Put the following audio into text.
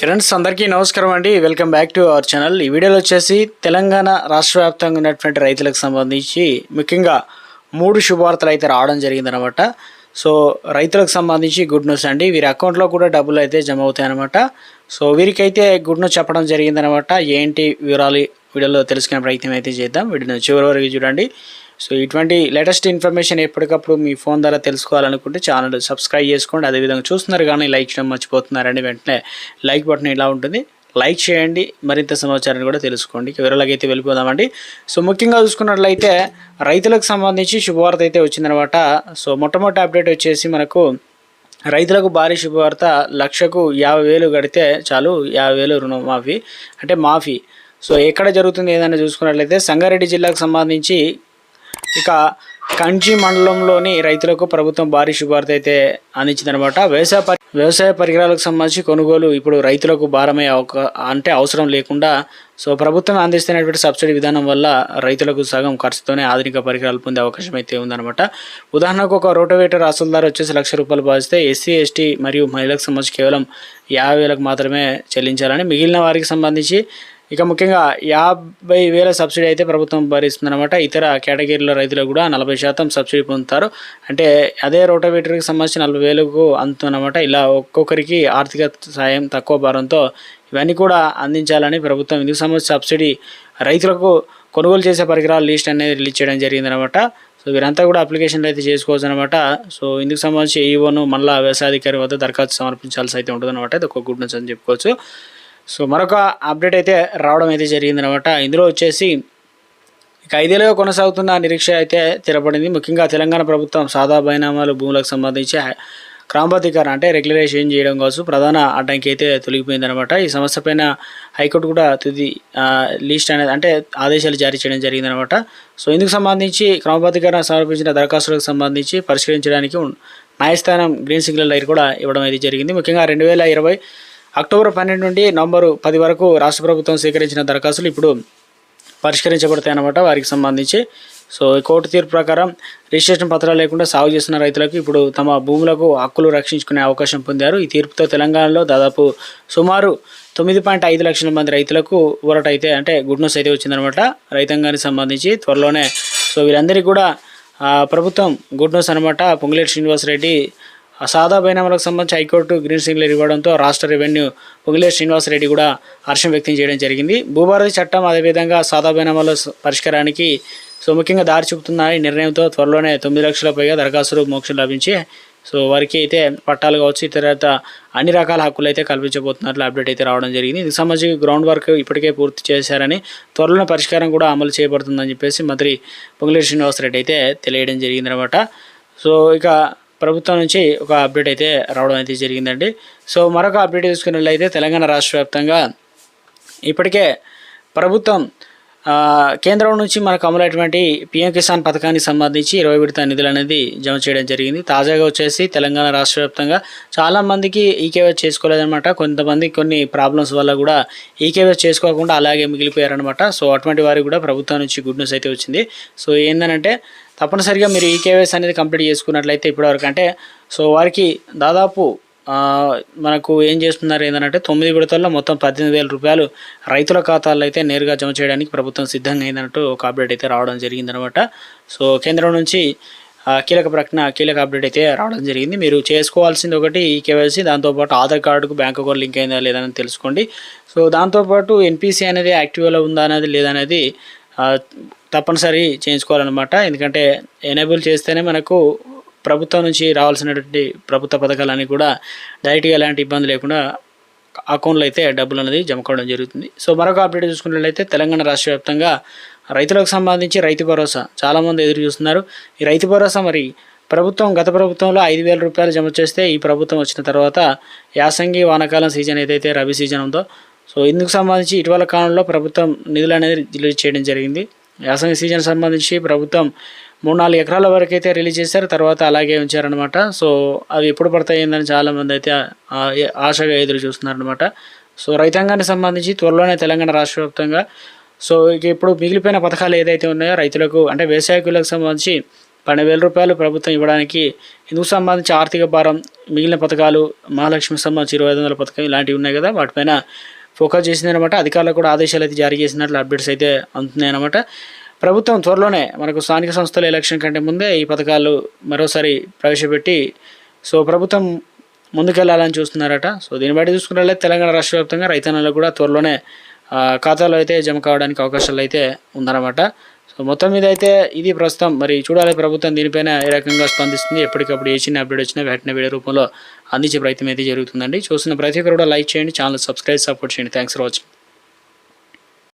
Friends అందరికీ నమస్కారం అండి. Welcome back to our channel ఈ వీడియోలో వచ్చేసి తెలంగాణ రాష్ట్ర వ్యాప్తంగా ఉన్నటువంటి రైతులకు సంబంధించి ముఖ్యంగా మూడు శుభవార్తలు అయితే రావడం జరిగిందనమాట సో రైతులకు సంబంధించి గుడ్ న్యూస్ అండి. వీరి అకౌంట్లో కూడా డబ్బులు అయితే జమ అవుతాయన్నమాట. సో వీరికైతే గుడ్ న్యూస్ చెప్పడం జరిగిందనమాట ఏంటి వివరాలు? వీడియోలో తెలుసుకునే ప్రయత్నం అయితే చేద్దాం. వీడియోని చివరి వరకు చూడండి. సో ఇటువంటి లేటెస్ట్ ఇన్ఫర్మేషన్ ఎప్పటికప్పుడు మీ ఫోన్ ద్వారా తెలుసుకోవాలనుకుంటే ఛానల్ సబ్స్క్రైబ్ చేసుకోండి. అదేవిధంగా చూస్తున్నారు కానీ లైక్ చేయడం మర్చిపోతున్నారండి. వెంటనే లైక్ బటన్ ఇలా ఉంటుంది. లైక్ చేయండి. మరింత సమాచారాన్ని కూడా తెలుసుకోండి. వివరాలకి వెళ్ళిపోదామండి. సో ముఖ్యంగా చూసుకున్నట్లయితే రైతులకు సంబంధించి శుభవార్త అయితే వచ్చిందనమాట. సో మొట్టమొదటి అప్డేట్ వచ్చేసి మనకు రైతులకు భారీ శుభవార్త. లక్షకు యాభై వేలు కడితే చాలు యాభై వేలు రుణమాఫీ అంటే మాఫీ. సో ఎక్కడ జరుగుతుంది ఏదైనా చూసుకున్నట్లయితే సంగారెడ్డి జిల్లాకు సంబంధించి ఇక కంచి మండలంలోని రైతులకు ప్రభుత్వం భారీ శుభార్త అయితే అందించిందనమాట వ్యవసాయ పరి వ్యవసాయ పరికరాలకు సంబంధించి కొనుగోలు ఇప్పుడు రైతులకు భారమే అవక అంటే అవసరం లేకుండా సో ప్రభుత్వం అందిస్తున్నటువంటి సబ్సిడీ విధానం వల్ల రైతులకు సగం ఖర్చుతోనే ఆధునిక పరికరాలు పొందే అవకాశం అయితే ఉందన్నమాట. ఉదాహరణకు ఒక రోటోవేటర్ అసలుదారు వచ్చేసి లక్ష రూపాయలు భావిస్తే ఎస్సీ ఎస్టీ మరియు మహిళలకు సంబంధించి కేవలం యాభై వేలకు మాత్రమే చెల్లించాలని మిగిలిన వారికి సంబంధించి ఇక ముఖ్యంగా యాభై వేల సబ్సిడీ అయితే ప్రభుత్వం భరిస్తుందన్నమాట. ఇతర కేటగిరీల రైతులు కూడా నలభై శాతం సబ్సిడీ పొందుతారు. అంటే అదే రోటోవేటర్కి సంబంధించి నలభై వేలకు అందుతుందన్నమాట. ఇలా ఒక్కొక్కరికి ఆర్థిక సాయం తక్కువ భారంతో ఇవన్నీ కూడా అందించాలని ప్రభుత్వం ఇందుకు సంబంధించి సబ్సిడీ రైతులకు కొనుగోలు చేసే పరికరాల లిస్ట్ అనేది రిలీజ్ చేయడం జరిగిందనమాట సో వీరంతా కూడా అప్లికేషన్లు అయితే చేసుకోవచ్చు అనమాట సో ఇందుకు సంబంధించి ఈవోను మళ్ళీ వ్యవసాయాధికారి వద్ద దరఖాస్తు సమర్పించాల్సి అయితే ఉంటుందన్నమాట. ఇది ఒక గుడ్ న్యూస్ అని చెప్పుకోవచ్చు. సో మరొక అప్డేట్ అయితే రావడం అయితే జరిగిందనమాట ఇందులో వచ్చేసి ఇక ఐదేళ్ళుగా కొనసాగుతున్న నిరీక్ష అయితే తెరపడింది. ముఖ్యంగా తెలంగాణ ప్రభుత్వం సాదా బైనామాలు భూములకు సంబంధించి క్రమబద్ధీకరణ అంటే రెగ్యులేషన్ చేయడం కోసం ప్రధాన అడ్డంకి అయితే తొలగిపోయిందనమాట ఈ సమస్య పైన హైకోర్టు కూడా తుది లిస్ట్ అనేది అంటే ఆదేశాలు జారీ చేయడం జరిగిందనమాట సో ఇందుకు సంబంధించి క్రమబద్ధీకరణ సమర్పించిన దరఖాస్తులకు సంబంధించి పరిష్కరించడానికి న్యాయస్థానం గ్రీన్ సిగ్నల్ లైట్ కూడా ఇవ్వడం అయితే జరిగింది. ముఖ్యంగా రెండు వేల ఇరవై అక్టోబర్ పన్నెండు నుండి నవంబరు పది వరకు రాష్ట్ర ప్రభుత్వం స్వీకరించిన దరఖాస్తులు ఇప్పుడు పరిష్కరించబడతాయి అన్నమాట వారికి సంబంధించి. సో ఈ కోర్టు తీర్పు ప్రకారం రిజిస్ట్రేషన్ పత్రాలు లేకుండా సాగు చేస్తున్న రైతులకు ఇప్పుడు తమ భూములకు హక్కులు రక్షించుకునే అవకాశం పొందారు. ఈ తీర్పుతో తెలంగాణలో దాదాపు సుమారు తొమ్మిది పాయింట్ ఐదు లక్షల మంది రైతులకు ఊరట అయితే అంటే గుడ్ న్యూస్ అయితే వచ్చిందనమాట రైతాంగానికి సంబంధించి త్వరలోనే సో వీరందరికీ కూడా ప్రభుత్వం గుడ్ న్యూస్ అనమాట పొంగులేటి శ్రీనివాసరెడ్డి సాదా బైనామాలకు సంబంధించి హైకోర్టు గ్రీన్ సిగ్నల్ ఇవ్వడంతో రాష్ట్ర రెవెన్యూ పొగిలేటి శ్రీనివాసరెడ్డి కూడా హర్షం వ్యక్తం చేయడం జరిగింది. భూభారతి చట్టం అదేవిధంగా సాదా బైనామాల పరిష్కారానికి సో ముఖ్యంగా దారి చూపుతున్న ఈ నిర్ణయంతో త్వరలోనే తొమ్మిది లక్షల పైగా దరఖాస్తులు మోక్షం లభించి సో వారికి అయితే పట్టాలు కావచ్చు తర్వాత అన్ని రకాల హక్కులు అయితే కల్పించబోతున్నట్లు అప్డేట్ అయితే రావడం జరిగింది. ఇది సంబంధించి గ్రౌండ్ వర్క్ ఇప్పటికే పూర్తి చేశారని త్వరలో పరిష్కారం కూడా అమలు చేయబడుతుందని చెప్పేసి మంత్రి పొంగులేటి శ్రీనివాసరెడ్డి అయితే తెలియడం జరిగిందనమాట. సో ఇక ప్రభుత్వం నుంచి ఒక అప్డేట్ అయితే రావడం అయితే జరిగిందండి. సో మరొక అప్డేట్ చూసుకున్నట్లయితే తెలంగాణ రాష్ట్ర వ్యాప్తంగా ఇప్పటికే ప్రభుత్వం కేంద్రం నుంచి మనకు అమలైనటువంటి పిఎం కిసాన్ పథకానికి సంబంధించి ఇరవై విడత నిధులు అనేది జమ చేయడం జరిగింది. తాజాగా వచ్చేసి తెలంగాణ రాష్ట్ర వ్యాప్తంగా చాలామందికి ఈకేవైస్ చేసుకోలేదన్నమాట. కొంతమంది కొన్ని ప్రాబ్లమ్స్ వల్ల కూడా ఈకేవైస్ చేసుకోకుండా అలాగే మిగిలిపోయారనమాట సో అటువంటి వారికి కూడా ప్రభుత్వం నుంచి గుడ్ న్యూస్ అయితే వచ్చింది. సో ఏంటంటే తప్పనిసరిగా మీరు ఈ కేవైసీ అనేది కంప్లీట్ చేసుకున్నట్లయితే ఇప్పటివరకు అంటే సో వారికి దాదాపు మనకు ఏం చేస్తున్నారు ఏంటంటే తొమ్మిది విడతల్లో మొత్తం పద్దెనిమిది వేల రూపాయలు రైతుల ఖాతాల్లో అయితే నేరుగా జమ చేయడానికి ప్రభుత్వం సిద్ధంగా అయిందన్నట్టు ఒక అప్డేట్ అయితే రావడం జరిగిందనమాట సో కేంద్రం నుంచి కీలక ప్రకటన కీలక అప్డేట్ అయితే రావడం జరిగింది. మీరు చేసుకోవాల్సింది ఒకటి ఈ కేవైసీ దాంతోపాటు ఆధార్ కార్డుకు బ్యాంక్ అకౌంట్ లింక్ అయిందా లేదని తెలుసుకోండి. సో దాంతోపాటు ఎన్పిసి అనేది యాక్టివ్లో ఉందా అనేది లేదనేది తప్పనిసరి చేయించుకోవాలన్నమాట. ఎందుకంటే ఎనేబుల్ చేస్తేనే మనకు ప్రభుత్వం నుంచి రావాల్సినటువంటి ప్రభుత్వ పథకాలన్నీ కూడా డైరెక్ట్గా ఎలాంటి ఇబ్బంది లేకుండా అకౌంట్లో అయితే డబ్బులు అనేది జమ కావడం జరుగుతుంది. సో మరొక అప్డేట్ చూసుకున్నట్లయితే తెలంగాణ రాష్ట్ర వ్యాప్తంగా రైతులకు సంబంధించి రైతు భరోసా చాలామంది ఎదురు చూస్తున్నారు. ఈ రైతు భరోసా మరి ప్రభుత్వం గత ప్రభుత్వంలో ఐదు వేల రూపాయలు జమ చేస్తే ఈ ప్రభుత్వం వచ్చిన తర్వాత యాసంగి వానాకాలం సీజన్ ఏదైతే రబీ సీజన్ ఉందో సో ఇందుకు సంబంధించి ఇటీవల కాలంలో ప్రభుత్వం నిధులు అనేది రిలీజ్ చేయడం జరిగింది. యాసంగి సీజన్ సంబంధించి ప్రభుత్వం మూడు నాలుగు ఎకరాల వరకు అయితే రిలీజ్ చేశారు. తర్వాత అలాగే ఉంచారనమాట సో అవి ఎప్పుడు పడతాయిందని చాలామంది అయితే ఆశగా ఎదురు చూస్తున్నారనమాట సో రైతాంగానికి సంబంధించి త్వరలోనే తెలంగాణ రాష్ట్ర వ్యాప్తంగా సో ఇక ఇప్పుడు మిగిలిపోయిన పథకాలు ఏదైతే ఉన్నాయో రైతులకు అంటే వ్యవసాయకులకు సంబంధించి పన్నెండు వేల రూపాయలు ప్రభుత్వం ఇవ్వడానికి ఇందుకు సంబంధించి ఆర్థిక భారం మిగిలిన పథకాలు మహాలక్ష్మి సంబంధించి ఇరవై ఐదు వందల పథకం ఇలాంటివి ఉన్నాయి కదా. వాటిపైన ఫోకస్ చేసింది అనమాట అధికారులకు కూడా ఆదేశాలు అయితే జారీ చేసినట్లు అప్డేట్స్ అయితే అందుతున్నాయి అనమాట ప్రభుత్వం త్వరలోనే మనకు స్థానిక సంస్థల ఎలక్షన్ కంటే ముందే ఈ పథకాలు మరోసారి ప్రవేశపెట్టి సో ప్రభుత్వం ముందుకెళ్ళాలని చూస్తున్నారట. సో దీన్ని బట్టి చూసుకున్నట్లయితే తెలంగాణ రాష్ట్ర వ్యాప్తంగా రైతన్నలకు కూడా త్వరలోనే ఖాతాలో అయితే జమ కావడానికి అవకాశాలు అయితే ఉందన్నమాట. సో మొత్తం మీద అయితే ఇది ప్రస్తుతం. మరి చూడాలి ప్రభుత్వం దీనిపైన ఏ రకంగా స్పందిస్తుంది ఎప్పటికప్పుడు ఏ చిన్న అప్డేట్ వచ్చినా వెంటనే వీడియో రూపంలో అందించే ప్రయత్నం అయితే జరుగుతుందండి. చూస్తున్న ప్రతి ఒక్కరు కూడా లైక్ చేయండి ఛానల్ సబ్స్క్రైబ్ సపోర్ట్ చేయండి. Thanks for watching